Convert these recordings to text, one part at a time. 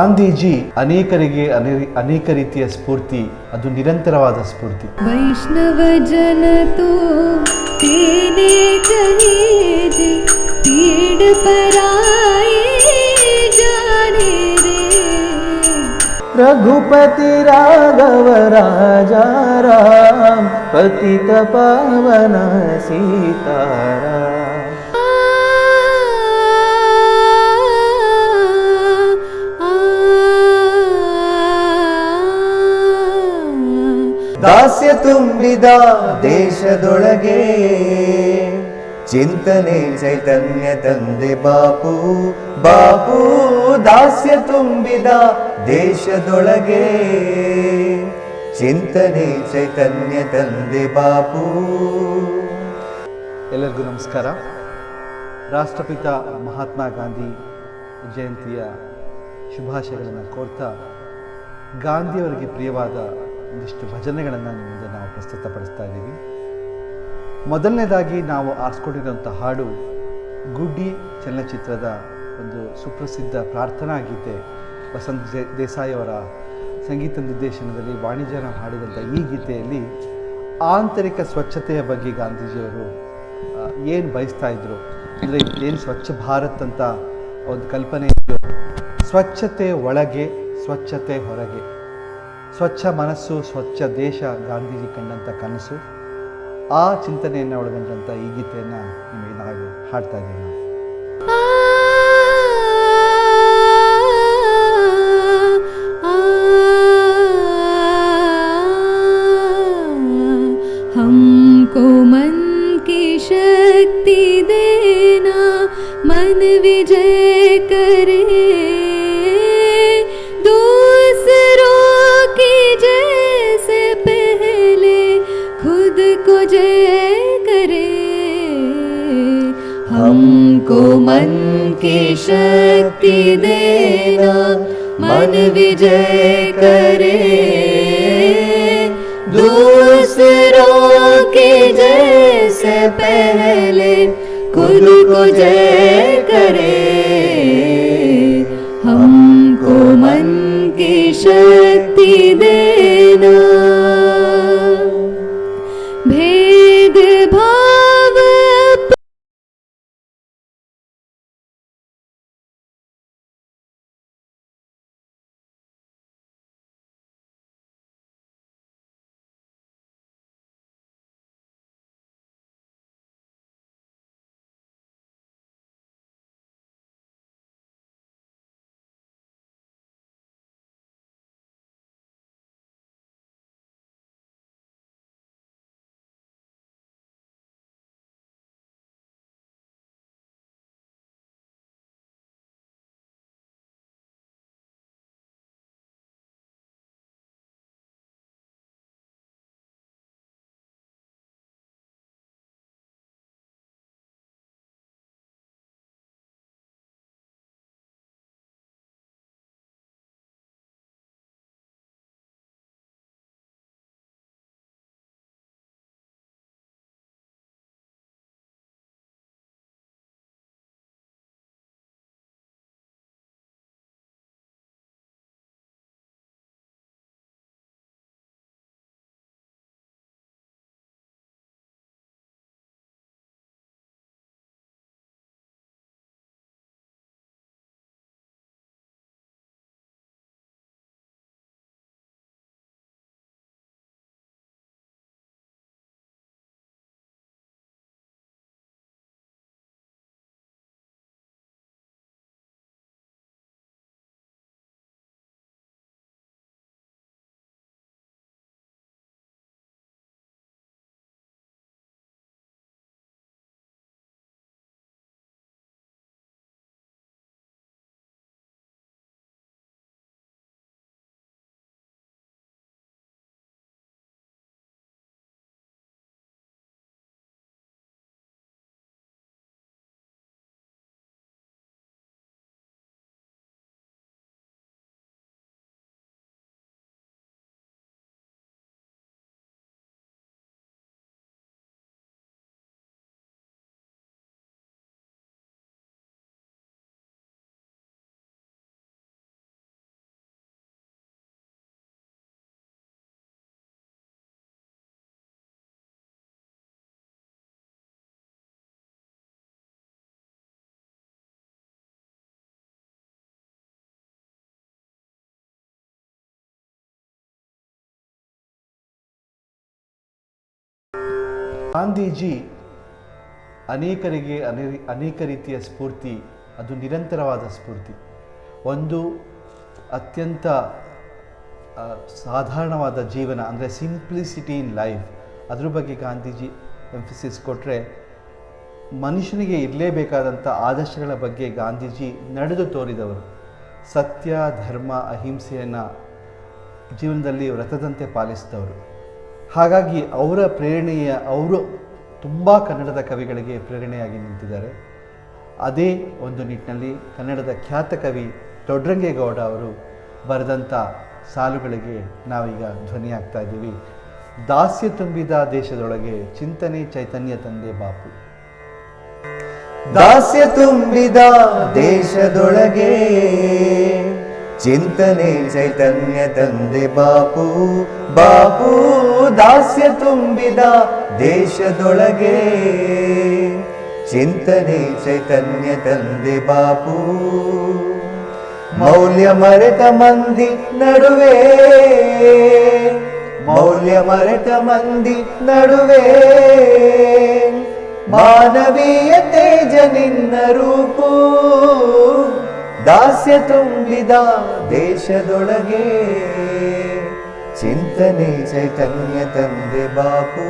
ಗಾಂಧೀಜಿ ಅನೇಕರಿಗೆ ಅನೇಕ ರೀತಿಯ ಸ್ಫೂರ್ತಿ ಅದು ನಿರಂತರವಾದ ಸ್ಫೂರ್ತಿ. ವೈಷ್ಣವ ಜನತೋ ತೇನೆ ಕಹೇಜೆ ಪೀಡ ರಘುಪತಿ ರಾಘವ ರಾಜಾ ರಾಮ ಪತಿತ ಪಾವನ ಸೀತಾರಾಮ. ದಾಸ್ಯ ತುಂಬಿದ ದೇಶದೊಳಗೆ ಚಿಂತನೆ ಚೈತನ್ಯ ತಂದೆ ಬಾಪು. ಬಾಪು ದಾಸ್ಯ ತುಂಬಿದ ದೇಶದೊಳಗೆ ಚಿಂತನೆ ಚೈತನ್ಯ ತಂದೆ ಬಾಪು. ಎಲ್ಲರಿಗೂ ನಮಸ್ಕಾರ. ರಾಷ್ಟ್ರಪಿತ ಮಹಾತ್ಮ ಗಾಂಧಿ ಜಯಂತಿಯ ಶುಭಾಶಯಗಳನ್ನು ಕೋರ್ತಾ ಗಾಂಧಿಯವರಿಗೆ ಪ್ರಿಯವಾದ ಒಂದಿಷ್ಟು ಭಜನೆಗಳನ್ನು ಮುಂದೆ ನಾವು ಪ್ರಸ್ತುತಪಡಿಸ್ತಾ ಇದ್ದೀವಿ. ಮೊದಲನೇದಾಗಿ ನಾವು ಆರಿಸ್ಕೊಂಡಿರುವಂಥ ಹಾಡು ಗುಡ್ಡಿ ಚಲನಚಿತ್ರದ ಒಂದು ಸುಪ್ರಸಿದ್ಧ ಪ್ರಾರ್ಥನಾ ಗೀತೆ ವಸಂತ್ ದೇಸಾಯಿಯವರ ಸಂಗೀತ ನಿರ್ದೇಶನದಲ್ಲಿ ವಾಣಿಜ್ಯನ ಹಾಡಿದಂಥ ಈ ಗೀತೆಯಲ್ಲಿ ಆಂತರಿಕ ಸ್ವಚ್ಛತೆಯ ಬಗ್ಗೆ ಗಾಂಧೀಜಿಯವರು ಏನು ಬಯಸ್ತಾ ಇದ್ರು? ಅಂದರೆ ಏನು ಸ್ವಚ್ಛ ಭಾರತ್ ಅಂತ ಒಂದು ಕಲ್ಪನೆ ಇದೆಯೋ? ಸ್ವಚ್ಛತೆ ಒಳಗೆ, ಸ್ವಚ್ಛತೆ ಹೊರಗೆ. ಸ್ವಚ್ಛ ಮನಸ್ಸು, ಸ್ವಚ್ಛ ದೇಶ ಗಾಂಧೀಜಿ ಕಂಡಂಥ ಕನಸು. ಆ ಚಿಂತನೆಯನ್ನು ಒಳಗೊಂಡಂಥ ಈ ಗೀತೆಯನ್ನು ನಿಮಗೆ ನಾವು ಹಾಡ್ತಾ ಇದ್ದೀವಿ. विजय करे। दूसरों के जैसे पहले खुद को जय करे। हमको मन की शक्ति देना। ಗಾಂಧೀಜಿ ಅನೇಕರಿಗೆ ಅನೇ ಅನೇಕ ರೀತಿಯ ಸ್ಫೂರ್ತಿ, ಅದು ನಿರಂತರವಾದ ಸ್ಫೂರ್ತಿ. ಒಂದು ಅತ್ಯಂತ ಸಾಧಾರಣವಾದ ಜೀವನ, ಅಂದರೆ ಸಿಂಪ್ಲಿಸಿಟಿ ಇನ್ ಲೈಫ್ ಅದ್ರ ಬಗ್ಗೆ ಗಾಂಧೀಜಿ ಎಂಫಸಿಸ್ ಕೊಟ್ಟರೆ ಮನುಷ್ಯನಿಗೆ ಇರಲೇಬೇಕಾದಂಥ ಆದರ್ಶಗಳ ಬಗ್ಗೆ ಗಾಂಧೀಜಿ ನಡೆದು ತೋರಿದವರು. ಸತ್ಯ, ಧರ್ಮ, ಅಹಿಂಸೆಯನ್ನು ಜೀವನದಲ್ಲಿ ವ್ರತದಂತೆ ಪಾಲಿಸಿದವರು. ಹಾಗಾಗಿ ಅವರ ಪ್ರೇರಣೆಯ ಅವರು ತುಂಬ ಕನ್ನಡದ ಕವಿಗಳಿಗೆ ಪ್ರೇರಣೆಯಾಗಿ ನಿಂತಿದ್ದಾರೆ. ಅದೇ ಒಂದು ನಿಟ್ಟಿನಲ್ಲಿ ಕನ್ನಡದ ಖ್ಯಾತ ಕವಿ ದೊಡ್ರಂಗೇಗೌಡ ಅವರು ಬರೆದಂಥ ಸಾಲುಗಳಿಗೆ ನಾವೀಗ ಧ್ವನಿಯಾಗ್ತಾ ಇದ್ದೀವಿ. ದಾಸ್ಯ ತುಂಬಿದ ದೇಶದೊಳಗೆ ಚಿಂತನೆ ಚೈತನ್ಯ ತಂದೆ ಬಾಪು. ದಾಸ್ಯ ತುಂಬಿದ ದೇಶದೊಳಗೆ ಚಿಂತನೆ ಚೈತನ್ಯ ತಂದೆ ಬಾಪು. ಬಾಪು ದಾಸ್ಯ ತುಂಬಿದ ದೇಶದೊಳಗೆ. ಚಿಂತನೆ ಚೈತನ್ಯ ತಂದೆ ಬಾಪು. ಮೌಲ್ಯ ಮರೆತ ಮಂದಿ ನಡುವೆ. ಮೌಲ್ಯ ಮರೆತ ಮಂದಿ ನಡುವೆ. ಮಾನವೀಯ ತೇಜ ನಿನ್ನ ರೂಪು. ದಾಸ್ಯ ತುಂಬಿದ ದೇಶದೊಳಗೆ. ಚಿಂತನೆ ಚೈತನ್ಯ ತಂದೆ ಬಾಪು.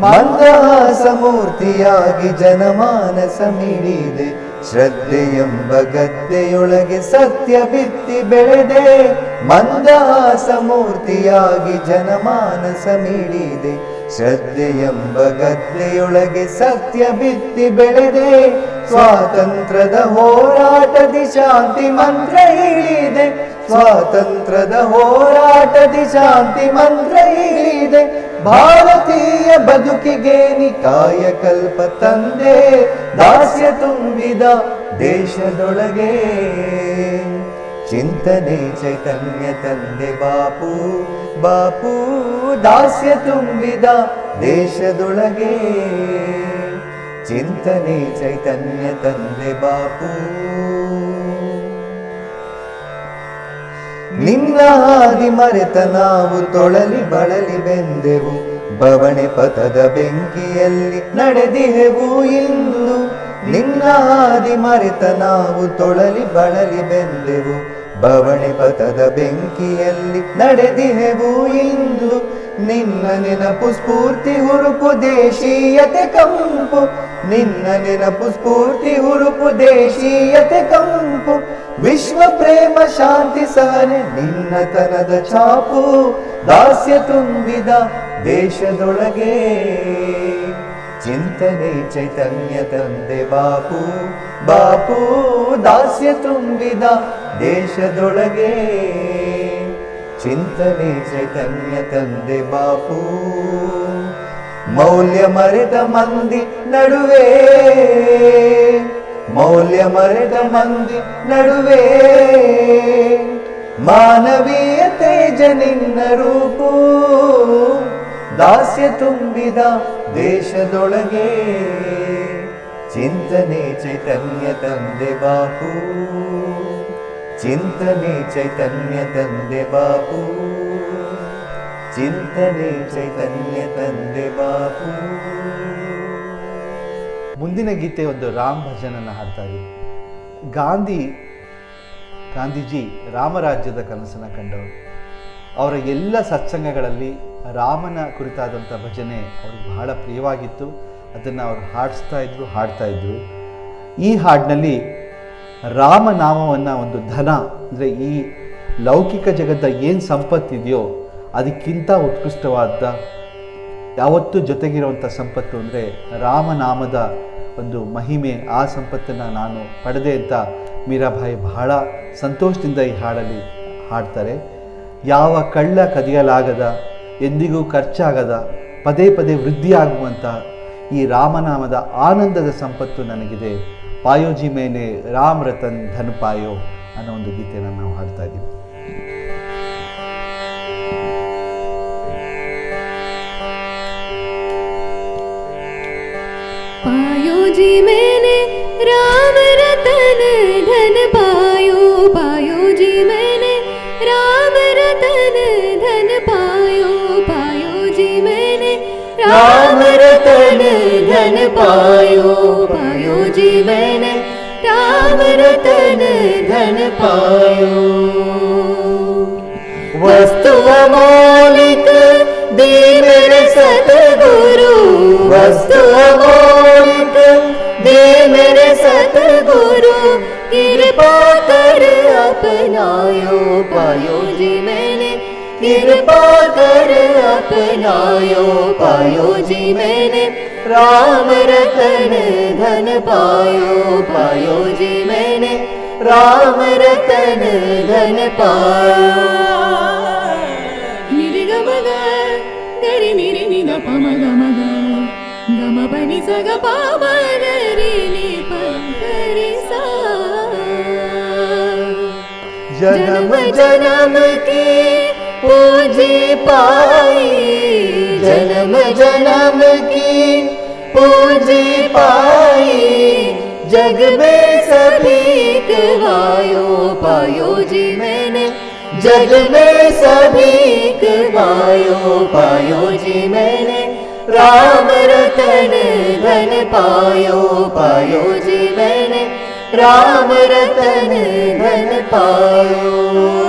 ಮಂದಹಾಸ ಮೂರ್ತಿಯಾಗಿ ಜನಮಾನಸ ಮಿಡಿದೆ ಶ್ರದ್ಧೆಯೆಂಬ ಗದ್ದೆಯೊಳಗೆ ಸತ್ಯ ಬಿತ್ತಿ ಬೆಳೆದೆ. ಮಂದಹಾಸ ಮೂರ್ತಿಯಾಗಿ ಜನಮಾನಸ ಮಿಡಿದೆ ಶ್ರದ್ಧೆಯೆಂಬ ಗದ್ದೆಯೊಳಗೆ ಸತ್ಯ ಬಿತ್ತಿ ಬೆಳೆದೆ. ಸ್ವಾತಂತ್ರ್ಯದ ಹೋರಾಟದಿ ಶಾಂತಿ ಮಂತ್ರ ಹೇಳಿದೆ. ಸ್ವಾತಂತ್ರ್ಯದ ಹೋರಾಟದಿ ಶಾಂತಿ ಮಂತ್ರ ಹೇಳಿದೆ. ಭಾರತೀಯ ಬದುಕಿಗೆ ನಿಕಾಯ ಕಾಯಕಲ್ಪ ತಂದೆ. ದಾಸ್ಯ ತುಂಬಿದ ದೇಶದೊಳಗೆ. ಚಿಂತನೆ ಚೈತನ್ಯ ತಂದೆ ಬಾಪು. ಬಾಪು ದಾಸ್ಯ ತುಂಬಿದ ದೇಶದೊಳಗೆ. ಚಿಂತನೆ ಚೈತನ್ಯ ತಂದೆ ಬಾಪು. ನಿನ್ನ ಹಾದಿ ಮರೆತ ನಾವು ತೊಳಲಿ ಬಳಲಿ ಬೆಂದೆವು. ಬವಣೆ ಪಥದ ಬೆಂಕಿಯಲ್ಲಿ ನಡೆದಿಹೆವು ಇಂದು. ನಿನ್ನ ಹಾದಿ ಮರೆತ ನಾವು ತೊಳಲಿ ಬಳಲಿ ಬೆಂದೆವು. ಬವಣೆ ಪಥದ ಬೆಂಕಿಯಲ್ಲಿ ನಡೆದಿಹೆವು ಇಂದು. ನಿನ್ನ ನೆನಪು ಸ್ಫೂರ್ತಿ ಹುರುಪು ದೇಶೀಯತೆ ಕಂಪು. ನಿನ್ನ ನೆನಪು ಸ್ಫೂರ್ತಿ ಹುರುಪು ದೇಶೀಯತೆ ಕಂಪು. ವಿಶ್ವ ಪ್ರೇಮ ಶಾಂತಿ ಸಹನೆ ನಿನ್ನತನದ ಚಾಪು. ದಾಸ್ಯ ತುಂಬಿದ ದೇಶದೊಳಗೆ. ಚಿಂತನೆ ಚೈತನ್ಯ ತಂದೆ ಬಾಪು. ಬಾಪು, ದಾಸ್ಯ ತುಂಬಿದ ದೇಶದೊಳಗೆ ಚಿಂತನೆ ಚೈತನ್ಯ ತಂದೆ ಬಾಪು. ಮೌಲ್ಯ ಮರೆದ ಮಂದಿ ನಡುವೆ. ಮೌಲ್ಯ ಮರೆದ ಮಂದಿ ನಡುವೆ. ಮಾನವೀಯ ಜನಿನ್ನ ನಿನ್ನ ರೂಪು. ದಾಸ್ಯ ತುಂಬಿದ ದೇಶದೊಳಗೆ. ಚಿಂತನೆ ಚೈತನ್ಯ ತಂದೆ ಬಾಪು. ಚಿಂತನೆ ಚೈತನ್ಯ ತಂದೆ ಬಾಪು. ಚಿಂತನೆ ಚೈತನ್ಯ ತಂದೆ ಬಾಪು. ಮುಂದಿನ ಗೀತೆ ಒಂದು ರಾಮ್ ಭಜನನ್ನು ಹಾಡ್ತಾ ಇದ್ದೀವಿ ಗಾಂಧಿ, ಗಾಂಧೀಜಿ ರಾಮರಾಜ್ಯದ ಕನಸನ್ನು ಕಂಡವರು. ಅವರ ಎಲ್ಲ ಸತ್ಸಂಗಗಳಲ್ಲಿ ರಾಮನ ಕುರಿತಾದಂಥ ಭಜನೆ ಅವ್ರಿಗೆ ಬಹಳ ಪ್ರಿಯವಾಗಿತ್ತು. ಅದನ್ನು ಅವರು ಹಾಡಿಸ್ತಾ ಇದ್ರು, ಹಾಡ್ತಾ ಇದ್ರು. ಈ ಹಾಡಿನಲ್ಲಿ ರಾಮನಾಮವನ್ನು ಒಂದು ಧನ, ಅಂದರೆ ಈ ಲೌಕಿಕ ಜಗತ್ತ ಏನು ಸಂಪತ್ತಿದೆಯೋ ಅದಕ್ಕಿಂತ ಉತ್ಕೃಷ್ಟವಾದ, ಯಾವತ್ತೂ ಜೊತೆಗಿರುವಂಥ ಸಂಪತ್ತು ಅಂದರೆ ರಾಮನಾಮದ ಒಂದು ಮಹಿಮೆ, ಆ ಸಂಪತ್ತನ್ನು ನಾನು ಪಡೆದೆ ಅಂತ ಮೀರಾಬಾಯಿ ಬಹಳ ಸಂತೋಷದಿಂದ ಈ ಹಾಡಲ್ಲಿ ಹಾಡ್ತಾರೆ. ಯಾವ ಕಳ್ಳ ಕದಿಯಲಾಗದ ಎಂದಿಗೂ ಖರ್ಚಾಗದ ಪದೇ ಪದೇ ವೃದ್ಧಿಯಾಗುವಂಥ ಈ ರಾಮನಾಮದ ಆನಂದದ ಸಂಪತ್ತು ನನಗಿದೆ ಪಾಯೋಜಿ ಮೇನೆ ರಾಮ್ ರತನ್ ಧನ್ ಪಾಯೋ ಅನ್ನೋ ಒಂದು ಗೀತೆಯನ್ನು ನಾವು ಹಾಡ್ತಾ ಇದ್ದೀವಿ पायो जी मैंने रतन धन पायो पायो जी मैंने राम रतन धन पायो वस्तु अमौलिक दे मेरे सतगुरु वस्तु अमौलिक दे मेरे सतगुरु कृपा कर अपनायो पायो जी मैंने कृपा कर अपनायो पायो जी मैंने। राम रतन धन पायो पायो जी मैंने। राम रतन धन पायो। जन्म जन्म की सा। के पूजी पाई जन्म जन्म की। पूजी पाई जग में सभी गवायो पायो जी मैंने। जग में सभी गवायो पायो जी मैंने। राम रतन धन पायो पायो जी मैंने। राम रतन धन पायो।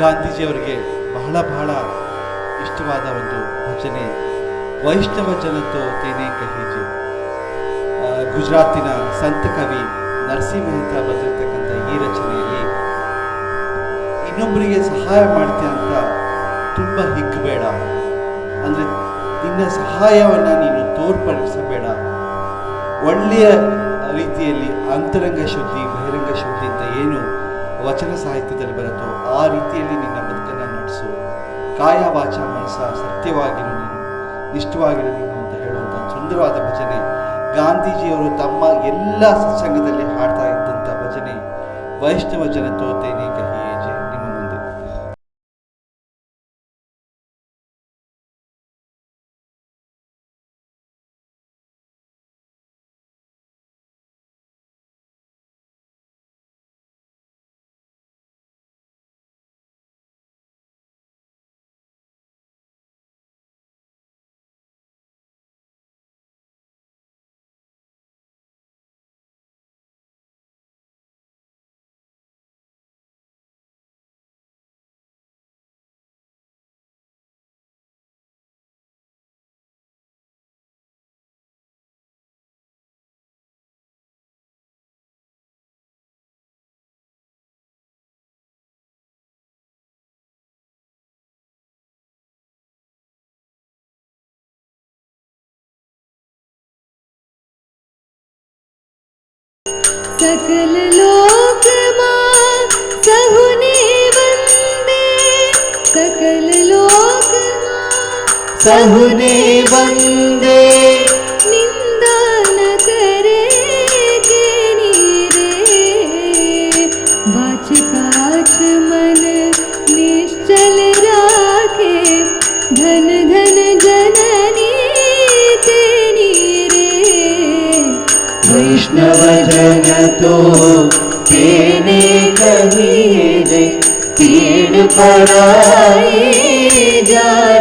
ಗಾಂಧೀಜಿಯವರಿಗೆ ಬಹಳ ಬಹಳ ಇಷ್ಟವಾದ ಒಂದು ಭಜನೆ. ವೈಷ್ಣವ ಜನತೋ ತೇನೆ ಕಹಿಜಿ. ಗುಜರಾತಿನ ಸಂತ ಕವಿ ನರಸಿಂಹ ಮೆಹ್ತಾ ಬರೆದಿರ್ತಕ್ಕಂಥ ಈ ರಚನೆಯಲ್ಲಿ ಇನ್ನೊಬ್ಬರಿಗೆ ಸಹಾಯ ಮಾಡ್ತೀಯ ಅಂತ ತುಂಬ ಹಿಗ್ಗಬೇಡ. ಅಂದರೆ ನಿನ್ನ ಸಹಾಯವನ್ನು ನೀನು ತೋರ್ಪಡಿಸಬೇಡ. ಒಳ್ಳೆಯ ರೀತಿಯಲ್ಲಿ ಅಂತರಂಗ ಶುದ್ಧಿ, ಬಹಿರಂಗ ಶುದ್ಧಿ ಅಂತ ಏನು ವಚನ ಸಾಹಿತ್ಯದಲ್ಲಿ ಬರುತ್ತೋ ಆ ರೀತಿಯಲ್ಲಿ ನಿನ್ನ ಬದುಕನ್ನು ನಡೆಸು. ಕಾಯ ವಾಚ ಮನಸ್ಸ ಸತ್ಯವಾಗಿರು ನೀನು, ಇಷ್ಟವಾಗಿರು ನೀನು ಅಂತ ಹೇಳುವಂಥ ಸುಂದರವಾದ ಭಜನೆ. ಗಾಂಧೀಜಿಯವರು ತಮ್ಮ ಎಲ್ಲ ಸತ್ಸಂಗದಲ್ಲಿ ಹಾಡ್ತಾ ಇದ್ದಂಥ ಭಜನೆ. ವೈಷ್ಣವ ಜನ ತೇನೆ सकल लोक मां सहुने वन्दे सकल लोक मां सहुने वन्दे कृष्णवचन तो तेने कही रे पीड़ पराई जाए।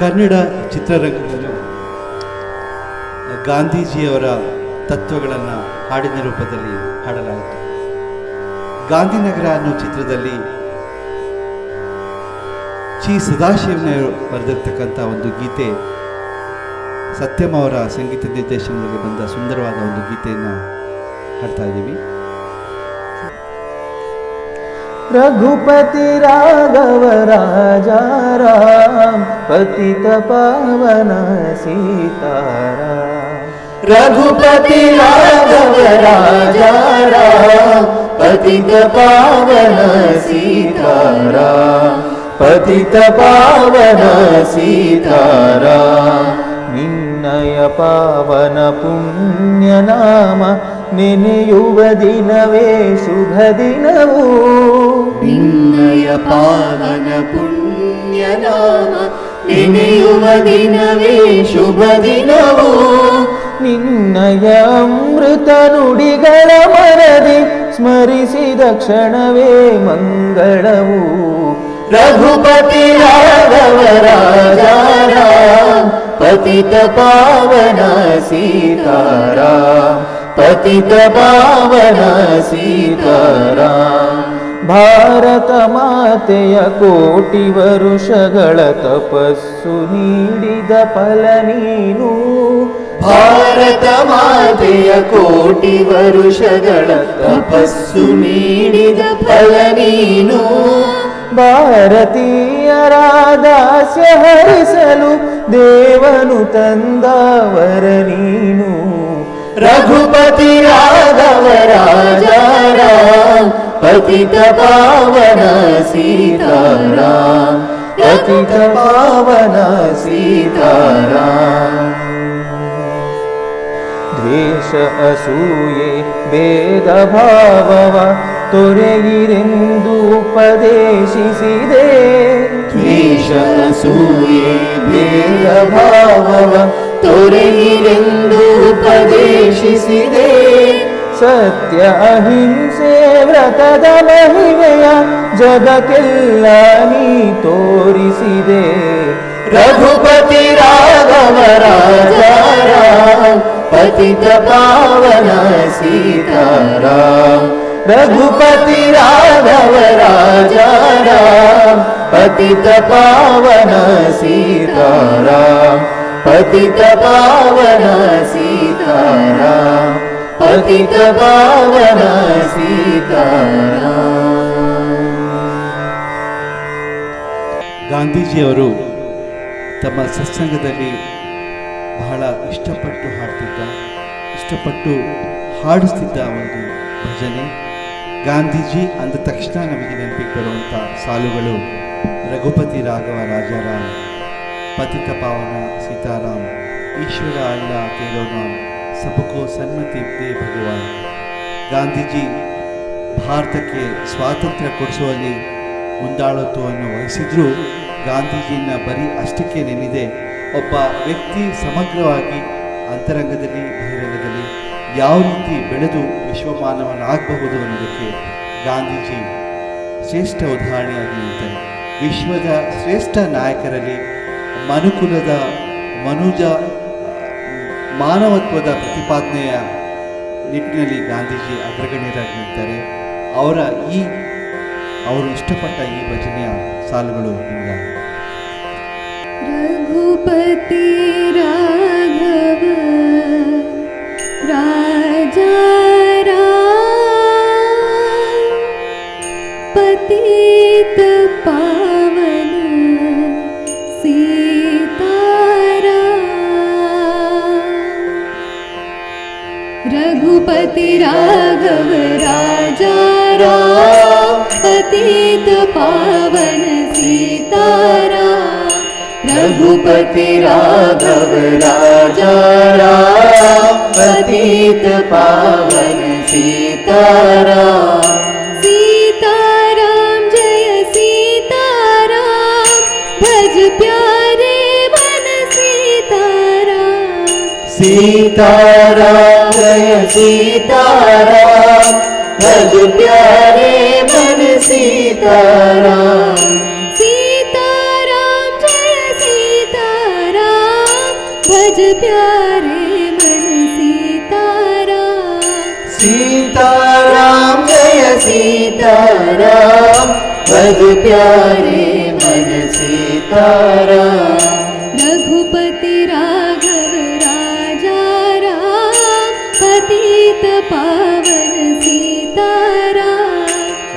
ಕನ್ನಡ ಚಿತ್ರರಂಗದಲ್ಲೂ ಗಾಂಧೀಜಿಯವರ ತತ್ವಗಳನ್ನು ಹಾಡಿನ ರೂಪದಲ್ಲಿ ಹಾಡಲಾಯಿತು. ಗಾಂಧಿನಗರ ಅನ್ನೋ ಚಿತ್ರದಲ್ಲಿ ಚಿ ಸದಾಶಿವನ ಬರೆದಿರ್ತಕ್ಕಂಥ ಒಂದು ಗೀತೆ ಸತ್ಯಂ ಅವರ ಸಂಗೀತ ನಿರ್ದೇಶನದಲ್ಲಿ ಬಂದ ಸುಂದರವಾದ ಒಂದು ಗೀತೆಯನ್ನು ಹಾಡ್ತಾ ಇದ್ದೀವಿ रघुपति राघव राजा राम पतित पावन सीताराम रघुपति राघव राजा राम पतित पावन सीताराम पतित पावन सीताराम ನಿನ್ನಯ ಪಾವನ ಪುಣ್ಯ ನಾಮ ನೆನೆಯುವ ದಿನವೇ ಶುಭ ದಿನವು ನಿನ್ನಯ ಪಾವನ ಪುಣ್ಯ ನಾಮ ನೆನೆಯುವ ದಿನವೇ ಶುಭ ದಿನವು ನಿನ್ನಯ ಅಮೃತ ನುಡಿಗಳ ಮನದಿ ಸ್ಮರಿಸಿದ ಕ್ಷಣವೇ ಮಂಗಳವು ರಾಘವ ರಾಜ ರಾಮ್ ಪತಿತ ಪಾವನ ಸೀತಾರಾಮ್ ಪತಿತ ಪಾವನ ಸೀತಾರಾಮ್ ಭಾರತ ಮಾತೆಯ ಕೋಟಿ ವರುಷಗಳ ತಪಸ್ಸು ನೀಡಿದ ಫಲ ನೀನು. ಭಾರತ ಮಾತೆಯ ಕೋಟಿ ವರುಷಗಳ ತಪಸ್ಸು ನೀಡಿದ ಫಲ ನೀನು. ಭಾರತೀಯರ ದಾಸ್ಯ ಹರಿಸಲು ದೇವನು ತಂದವರ ನೀನು रघुपति राघव राजा राम पतित पावन सीताराम पतित पावन सीताराम ದ್ವೇಷ ಅಸೂಯೆ ಭೇದ ಭಾವವ ತೊರೆಯಿರೆಂದು ಉಪದೇಶಿಸಿದೆ. ದ್ವೇಷ ಸೂರ್ಯೆ ಭಾವವ ತೊರೆಯಿರೆಂದು ಉಪದೇಶಿಸಿದೆ. ಸತ್ಯ ಅಹಿಂಸೆ ವ್ರತದ ಮಹಿಮೆಯ ಜಗಕ್ಕೆಲ್ಲ ನೀ ತೋರಿಸಿದೆ. ರಘುಪತಿ ರಾಘವ ರಾಜಾರಾಮ ಪತಿತ ಪಾವನ ಸೀತಾರಾಮ. रघुपति राघव राजा राम पतित पावन सीताराम पतित पावन सीताराम पतित पावन सीताराम ಗಾಂಧೀಜಿಯವರು ತಮ್ಮ ಸತ್ಸಂಗದಲ್ಲಿ ಬಹಳ ಇಷ್ಟಪಟ್ಟು ಹಾಡ್ತಿದ್ದ ಇಷ್ಟಪಟ್ಟು ಹಾಡಿಸ್ತಿದ್ದ ಒಂದು ಭಜನೆ ಗಾಂಧೀಜಿ ಅಂದ ತಕ್ಷಣ ನಮಗೆ ನೆನಪಿಗೆ ಬರುವಂಥ ಸಾಲುಗಳು ರಘುಪತಿ ರಾಘವ ರಾಜಾರಾಮ್ ಪತಿತ ಪಾವನ ಸೀತಾರಾಮ್, ಈಶ್ವರ ಅಲ್ಲ ಕೇಳೋರಾಮ್ ಸಬಕೋ ಸನ್ಮತಿ ದೇ ಭಗವಾನ್. ಗಾಂಧೀಜಿ ಭಾರತಕ್ಕೆ ಸ್ವಾತಂತ್ರ್ಯ ಕೊಡಿಸುವಲ್ಲಿ ಮುಂದಾಳತ್ವವನ್ನು ವಹಿಸಿದ್ರು ಗಾಂಧೀಜಿಯನ್ನ ಬರೀ ಅಷ್ಟಕ್ಕೆ ನೆನೆದೆ ಒಬ್ಬ ವ್ಯಕ್ತಿ ಸಮಗ್ರವಾಗಿ ಅಂತರಂಗದಲ್ಲಿ, ಬಹಿರಂಗದಲ್ಲಿ ಯಾವ ರೀತಿ ಬೆಳೆದು ವಿಶ್ವಮಾನವನಾಗಬಹುದು ಅನ್ನೋದಕ್ಕೆ ಗಾಂಧೀಜಿ ಶ್ರೇಷ್ಠ ಉದಾಹರಣೆಯಾಗಿ ನಿಂತರು. ವಿಶ್ವದ ಶ್ರೇಷ್ಠ ನಾಯಕರಲ್ಲಿ ಮನುಕುಲದ ಮನುಜ, ಮಾನವತ್ವದ ಪ್ರತಿಪಾದನೆಯ ನಿಟ್ಟಿನಲ್ಲಿ ಗಾಂಧೀಜಿ ಅಗ್ರಗಣ್ಯರಾಗಿ ನಿಂತಾರೆ. ಅವರ ಈ, ಅವರು ಇಷ್ಟಪಟ್ಟ ಈ ಭಜನೆಯ ಸಾಲುಗಳು ಇಲ್ಲ ರಘುಪತಿ पावन सीताराम रघुपति राघव राजा राम पतित पावन सीताराम सीताराम जय सीताराम भज प्यारे मन सीताराम। सीताराम जय सीताराम भज प्यारे प्यारे मन सीताराम रघुपति राघव राजा राम पतित पावन सीताराम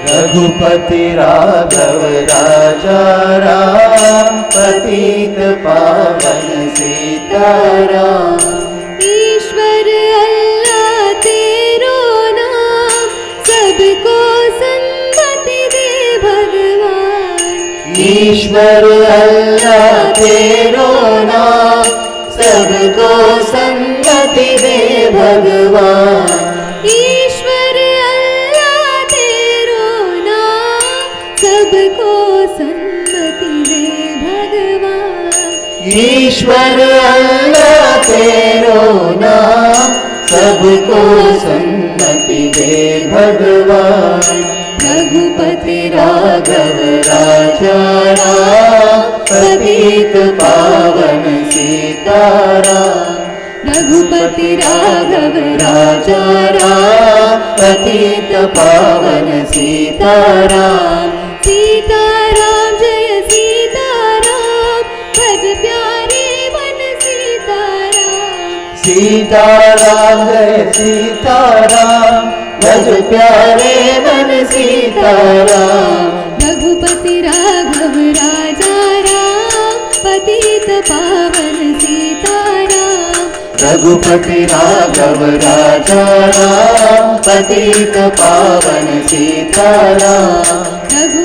रघुपति राघव राजा राम पतित पावन सीताराम ईश्वर अल्लाह तेरो नाम सबको सन्मति दे भगवान। ईश्वर अल्लाह तेरो नाम सबको सन्मति दे भगवान। ईश्वर अल्लाह तेरो नाम सबको सन्मति दे भगवान। रघुपति राघव राजा राम पतित पावन सीताराम रघुपति राघव राजा राम पतित पावन सीताराम सीताराम जय सीताराम भज प्यारे मन सीताराम। सीताराम जय सीताराम भज प्यारे मन सीताराम रघुपति राघव राजा राम पतित पावन सीताराम रघुपति राघव राजा राम पतित पावन सीताराम रघुपति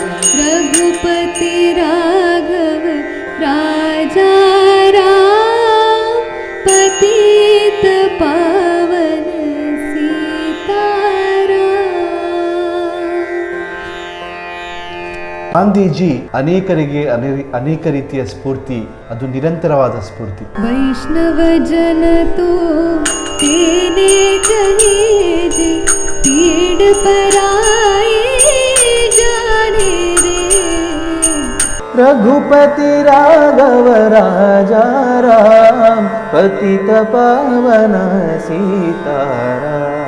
ಗಾಂಧೀಜಿ ಅನೇಕರಿಗೆ ಅನೇಕ ರೀತಿಯ ಸ್ಫೂರ್ತಿ ಅದು ನಿರಂತರವಾದ ಸ್ಫೂರ್ತಿ. ವೈಷ್ಣವ ಜನತು ರಘುಪತಿ ರಾಘವ ರಾಜಾ ಪತಿತ ಪಾವನ ಸೀತಾರಾಮ.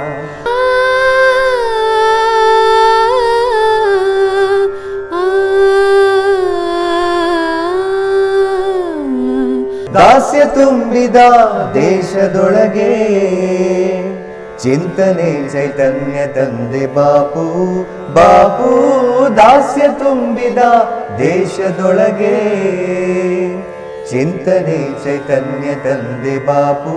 ತುಂಬಿದ ದೇಶದೊಳಗೆ ಚಿಂತನೆ ಚೈತನ್ಯ ತಂದೆ ಬಾಪು ಬಾಪು ದಾಸ್ಯ ತುಂಬಿದ ದೇಶದೊಳಗೆ ಚಿಂತನೆ ಚೈತನ್ಯ ತಂದೆ ಬಾಪು.